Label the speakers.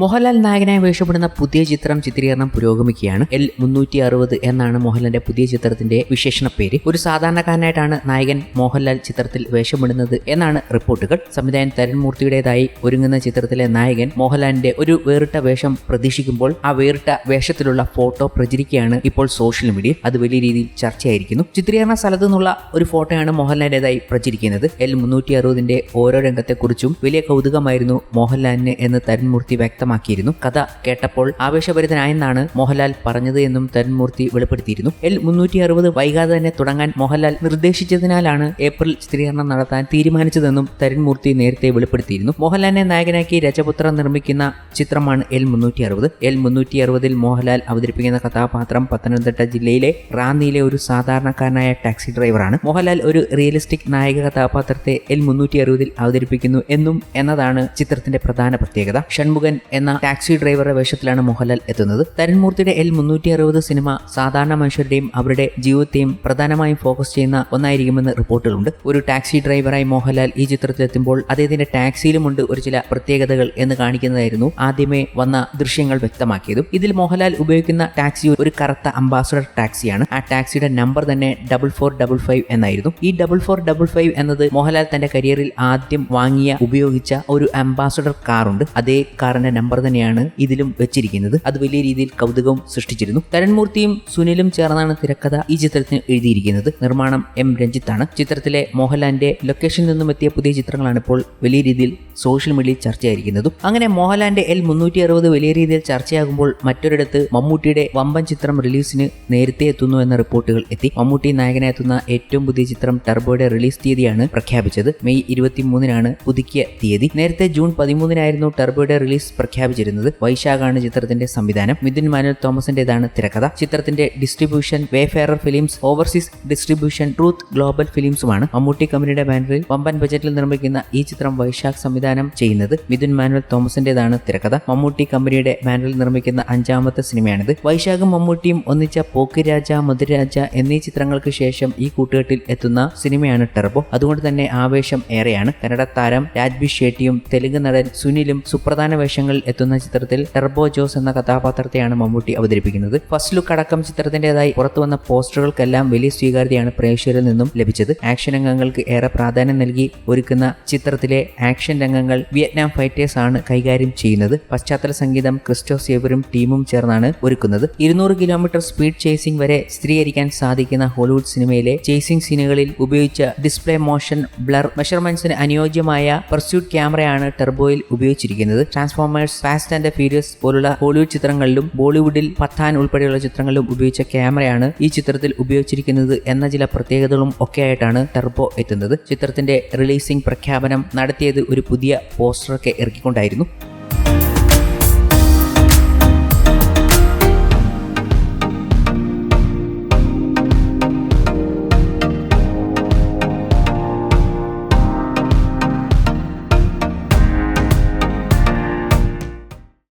Speaker 1: മോഹൻലാൽ നായകനായി വേഷപ്പെടുന്ന പുതിയ ചിത്രം ചിത്രീകരണം പുരോഗമിക്കുകയാണ്. എൽ മുന്നൂറ്റി അറുപത് എന്നാണ് മോഹൻലാലിന്റെ പുതിയ ചിത്രത്തിന്റെ വിശേഷണ പേര്. ഒരു സാധാരണക്കാരനായിട്ടാണ് നായകൻ മോഹൻലാൽ ചിത്രത്തിൽ വേഷമിടുന്നത് എന്നാണ് റിപ്പോർട്ടുകൾ. സംവിധായകൻ തരുൺമൂർത്തിയുടേതായി ഒരുങ്ങുന്ന ചിത്രത്തിലെ നായകൻ മോഹൻലാലിന്റെ ഒരു വേറിട്ട വേഷം പ്രതീക്ഷിക്കുമ്പോൾ ആ വേറിട്ട വേഷത്തിലുള്ള ഫോട്ടോ പ്രചരിക്കുകയാണ് ഇപ്പോൾ സോഷ്യൽ മീഡിയ അത് വലിയ രീതിയിൽ ചർച്ചയായിരിക്കുന്നു. ചിത്രീകരണ സ്ഥലത്തു നിന്നുള്ള ഒരു ഫോട്ടോയാണ് മോഹൻലാലിന്റേതായി പ്രചരിക്കുന്നത്. എൽ മുന്നൂറ്റി അറുപതിന്റെ ഓരോ രംഗത്തെക്കുറിച്ചും വലിയ കൗതുകമായിരുന്നു മോഹൻലാലിന് എന്ന് തരുൺമൂർത്തി വ്യക്തമാക്കിയിരുന്നു. കഥ കേട്ടപ്പോൾ ആവേശഭരിതനായെന്നാണ് മോഹൻലാൽ പറഞ്ഞത് എന്നും തരുൺമൂർത്തി വെളിപ്പെടുത്തിയിരുന്നു. എൽ മുന്നൂറ്റി അറുപത് വൈകാതെ തന്നെ തുടങ്ങാൻ മോഹൻലാൽ നിർദ്ദേശിച്ചതിനാലാണ് ഏപ്രിൽ ചിത്രീകരണം നടത്താൻ തീരുമാനിച്ചതെന്നും തരുൺമൂർത്തി നേരത്തെ വെളിപ്പെടുത്തിയിരുന്നു. മോഹൻലാലിനെ നായകനാക്കി രജപുത്ര നിർമ്മിക്കുന്ന ചിത്രമാണ് എൽ മുന്നൂറ്റി അറുപത് എൽ മുന്നൂറ്റി അറുപതിൽ മോഹൻലാൽ അവതരിപ്പിക്കുന്ന കഥാപാത്രം പത്തനംതിട്ട ജില്ലയിലെ റാന്നിയിലെ ഒരു സാധാരണക്കാരനായ ടാക്സി ഡ്രൈവറാണ്. മോഹൻലാൽ ഒരു റിയലിസ്റ്റിക് നായക കഥാപാത്രത്തെ എൽ മുന്നൂറ്റി അറുപതിൽ അവതരിപ്പിക്കുന്നു എന്നും എന്നതാണ് ചിത്രത്തിന്റെ പ്രധാന പ്രത്യേകത. ഷൺമുഖൻ എന്ന ടാക്സി ഡ്രൈവറുടെ വേഷത്തിലാണ് മോഹൻലാൽ എത്തുന്നത്. തരുൺമൂർത്തിയുടെ എൽ മുന്നൂറ്റി അറുപത് സിനിമ സാധാരണ മനുഷ്യരുടെയും അവരുടെ ജീവിതത്തെയും പ്രധാനമായും ഫോക്കസ് ചെയ്യുന്ന ഒന്നായിരിക്കുമെന്ന് റിപ്പോർട്ടുകളുണ്ട്. ഒരു ടാക്സി ഡ്രൈവറായി മോഹൻലാൽ ഈ ചിത്രത്തിലെത്തുമ്പോൾ അദ്ദേഹത്തിന്റെ ടാക്സിയിലുമുണ്ട് ഒരു ചില പ്രത്യേകതകൾ എന്ന് കാണിക്കുന്നതായിരുന്നു ആദ്യമേ വന്ന ദൃശ്യങ്ങൾ വ്യക്തമാക്കിയതും. ഇതിൽ മോഹൻലാൽ ഉപയോഗിക്കുന്ന ടാക്സി ഒരു കറുത്ത അംബാസഡർ ടാക്സിയാണ്. ആ ടാക്സിയുടെ നമ്പർ തന്നെ ഡബിൾ ഫോർ ഡബിൾ ഫൈവ് എന്നായിരുന്നു. ഈ ഡബിൾ ഫോർ ഡബിൾ ഫൈവ് എന്നത് മോഹൻലാൽ തന്റെ കരിയറിൽ ആദ്യം വാങ്ങിയ ഉപയോഗിച്ച ഒരു അംബാസഡർ കാറുണ്ട്. അതേ കാറിന്റെ നമ്പർ തന്നെയാണ് ഇതിലും വെച്ചിരിക്കുന്നത്. അത് വലിയ രീതിയിൽ കൗതുകവും സൃഷ്ടിച്ചിരുന്നു. തരൺമൂർത്തിയും സുനിലും ചേർന്നാണ് തിരക്കഥ ഈ ചിത്രത്തിന് എഴുതിയിരിക്കുന്നത്. നിർമ്മാണം എം. രഞ്ജിത്താണ്. ചിത്രത്തിലെ മോഹൻലാലിന്റെ ലൊക്കേഷനിൽ നിന്നും എത്തിയ പുതിയ ചിത്രങ്ങളാണ് ഇപ്പോൾ വലിയ രീതിയിൽ സോഷ്യൽ മീഡിയയിൽ ചർച്ചയായിരിക്കുന്നതും. അങ്ങനെ മോഹൻലാലിന്റെ എൽ മുന്നൂറ്റി അറുപത് വലിയ രീതിയിൽ ചർച്ചയാകുമ്പോൾ മറ്റൊരിടത്ത് മമ്മൂട്ടിയുടെ വമ്പൻ ചിത്രം റിലീസിന് നേരത്തെ എത്തുന്നു എന്ന റിപ്പോർട്ടുകൾ എത്തി. മമ്മൂട്ടി നായകനായി എത്തുന്ന ഏറ്റവും പുതിയ ചിത്രം ടർബോയുടെ റിലീസ് തീയതിയാണ് പ്രഖ്യാപിച്ചത്. മെയ് ഇരുപത്തിമൂന്നിനാണ് പുതുക്കിയ തീയതി. നേരത്തെ ജൂൺ പതിമൂന്നിനായിരുന്നു ടർബോയുടെ റിലീസ് പ്രഖ്യാപിച്ചിരുന്നത് വൈശാഖാണ് ചിത്രത്തിന്റെ സംവിധാനം. മിഥുൻ മാനുവൽ തോമസിന്റേതാണ് തിരക്കഥ. ചിത്രത്തിന്റെ distribution Wayfarer Films overseas distribution Truth Global ഫിലിംസുമാണ് Mammootty കമ്പനിയുടെ ബാനറിൽ വമ്പൻ ബജറ്റിൽ നിർമ്മിക്കുന്ന ഈ ചിത്രം വൈശാഖ് സംവിധാനം ചെയ്യുന്നത്. മിഥുൻ മാനുവൽ തോമസിന്റേതാണ് തിരക്കഥ. മമ്മൂട്ടി കമ്പനിയുടെ ബാനറിൽ നിർമ്മിക്കുന്ന അഞ്ചാമത്തെ സിനിമയാണിത്. വൈശാഖും മമ്മൂട്ടിയും ഒന്നിച്ച പോക്കിരാജ മധുരാജ എന്നീ ചിത്രങ്ങൾക്ക് ശേഷം ഈ കൂട്ടുകെട്ടിൽ എത്തുന്ന സിനിമയാണ് ടെർബോ. അതുകൊണ്ട് തന്നെ ആവേശം ഏറെയാണ്. കന്നഡ താരം രാജ്ബി ഷെട്ടിയും തെലുങ്ക് നടൻ സുനിലും സുപ്രധാന വേഷങ്ങളിൽ എത്തുന്ന ചിത്രത്തിൽ ടെർബോ ജോസ് എന്ന കഥാപാത്രത്തെയാണ് മമ്മൂട്ടി അവതരിപ്പിക്കുന്നത്. ഫസ്റ്റ് ലുക്ക് അടക്കം ചിത്രത്തിന്റേതായി പുറത്തുവന്ന പോസ്റ്ററുകൾക്കെല്ലാം വലിയ സ്വീകാര്യതയാണ് പ്രേക്ഷകരിൽ നിന്നും ലഭിച്ചത്. ആക്ഷൻ രംഗങ്ങൾക്ക് ഏറെ പ്രാധാന്യം നൽകി ഒരുക്കുന്ന ചിത്രത്തിലെ ആക്ഷൻ രംഗങ്ങൾ വിയറ്റ്നാം ഫൈറ്റേഴ്സ് ആണ് കൈകാര്യം ചെയ്യുന്നത്. പശ്ചാത്തല സംഗീതം ക്രിസ്റ്റോ സേവറും ടീമും ചേർന്നാണ് ഒരുക്കുന്നത്. ഇരുന്നൂറ് കിലോമീറ്റർ സ്പീഡ് ചേസിംഗ് വരെ സ്ഥിരീകരിക്കാൻ സാധിക്കുന്ന ഹോളിവുഡ് സിനിമയിലെ ചേസിംഗ് സീനുകളിൽ ഉപയോഗിച്ച ഡിസ്പ്ലേ മോഷൻ ബ്ലർ മെഷർമെന്റ്സിന് അനുയോജ്യമായ പെർസ്യൂട്ട് ക്യാമറയാണ് ടെർബോയിൽ ഉപയോഗിച്ചിരിക്കുന്നത്. ട്രാൻസ്ഫോമേഴ്സ് ഫാസ്റ്റ് ആൻഡ് ഫ്യൂരിയസ് പോലുള്ള ഹോളിവുഡ് ചിത്രങ്ങളിലും ബോളിവുഡിൽ പത്താൻ ഉൾപ്പെടെയുള്ള ചിത്രങ്ങളിലും ഉപയോഗിച്ച ക്യാമറയാണ് ഈ ചിത്രത്തിൽ ഉപയോഗിച്ചിരിക്കുന്നത് എന്ന ചില പ്രത്യേകതകളും ഒക്കെയായിട്ടാണ് ടെർബോ എത്തുന്നത്. ചിത്രത്തിന്റെ റിലീസിംഗ് പ്രഖ്യാപനം നടത്തിയത് ഒരു പുതിയ പോസ്റ്ററൊക്കെ ഇറക്കിക്കൊണ്ടായിരുന്നു.